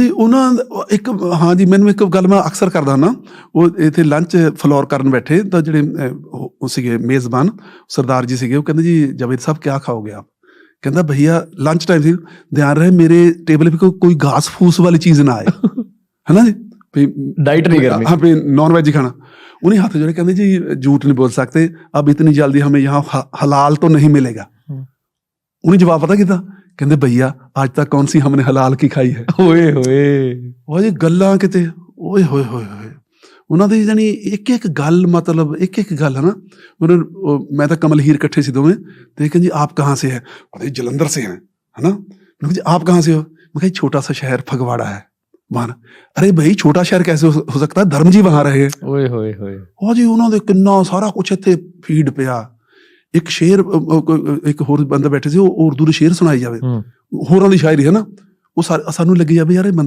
ਉਹਨਾਂ ਇੱਕ ਹਾਂ ਜੀ ਮੈਨੂੰ ਇੱਕ ਗੱਲ ਮੈਂ ਅਕਸਰ ਕਰਦਾ ਨਾ ਉਹ ਇੱਥੇ ਲੰਚ ਫਲੋਰ ਕਰਨ ਬੈਠੇ ਤਾਂ ਜਿਹੜੇ ਉਹ ਸੀਗੇ ਮੇਜ਼ਬਾਨ ਸਰਦਾਰ ਜੀ ਸੀਗੇ ਉਹ ਕਹਿੰਦੇ ਜੀ ਜਵੇਦ ਸਾਹਿਬ ਕੀ ਖਾਓਗੇ ਆਪ? ਕਹਿੰਦਾ ਭਈਆ ਲੰਚ ਟਾਈਮ ਸੀ ਧਿਆਨ ਰਹੇ ਮੇਰੇ ਟੇਬਲ 'ਤੇ ਕੋਈ ਘਾਸ ਫੂਸ ਵਾਲੀ ਚੀਜ਼ ਨਾ ਆਏ। ਹੈਨਾ ਜੀ? ਵੀ ਡਾਈਟ ਨਹੀਂ ਕਰਨੀ। ਹਾਂ ਵੀ ਨਾਨ ਵੈਜ ਖਾਣਾ। ਉਹਨੇ ਹੱਥ ਜੋੜੇ ਕਹਿੰਦੇ ਜੀ ਝੂਠ ਨਹੀਂ ਬੋਲ ਸਕਦੇ ਅਬ ਇਤਨੀ ਜਲਦੀ ਹਮੇ ਯਹਾਂ ਹਲਾਲ ਤੋਂ ਨਹੀਂ ਮਿਲੇਗਾ। ਉਹਨੇ ਜਵਾਬ ਪਤਾ ਕੀਤਾ? जवाब पता किता कहते भैया आज तक कौन सी हमने हलाल की खाई है ਓਏ ਹੋਏ ਉਹ ਜੀ ਗੱਲਾਂ ਕਿਤੇ ਓਏ ਹੋਏ ਹੋਏ ਹੋਏ ਉਹਨਾਂ ਦੀ ਜਾਨੀ ਇੱਕ ਇੱਕ ਗੱਲ ਮਤਲਬ ਇੱਕ ਇੱਕ ਗੱਲ ਹੈ ਨਾ ਉਹਨਾਂ ਉਹ- ਮੈਂ ਤਾਂ ਕਮਲ ਹੀਰ ਇਕੱਠੇ ਸੀ ਦੋਵੇਂ ਤੇ ਕਹਿੰਦੇ ਜੀ ਆਪ ਕਹਾਂ ਸੇ ਹੈ ਅਰੇ ਜਲੰਧਰ ਸੇ ਹੈ है ना मैं कहा, जी आप कहाँ से हो मैं कहा, छोटा सा शहर फगवाड़ा है वहां अरे भाई छोटा शहर कैसे हो, हो सकता है धर्म जी वहां रहे ਓਏ ਹੋਏ ਹੋਏ ਉਹ ਜੀ ਉਹਨਾਂ ਦੇ ਕਿੰਨਾ ਸਾਰਾ ਕੁਝ ਇੱਥੇ ਫੀਡ ਪਿਆ ਇੱਕ ਸ਼ੇਰ ਇੱਕ ਹੋਰ ਬੰਦਾ ਬੈਠੇ ਸੀ ਉਹ ਉਰਦੂ ਦੇ ਸ਼ੇਰ ਸੁਣਾਈ ਜਾਵੇ। ਹੋਰਾਂ ਦੀ ਸ਼ਾਇਰੀ ਹੈ ਨਾ ਉਹ ਸਾਨੂੰ ਲੱਗੀ ਜਾਵੇ ਯਾਰ ਇਹ ਬੰਦਾ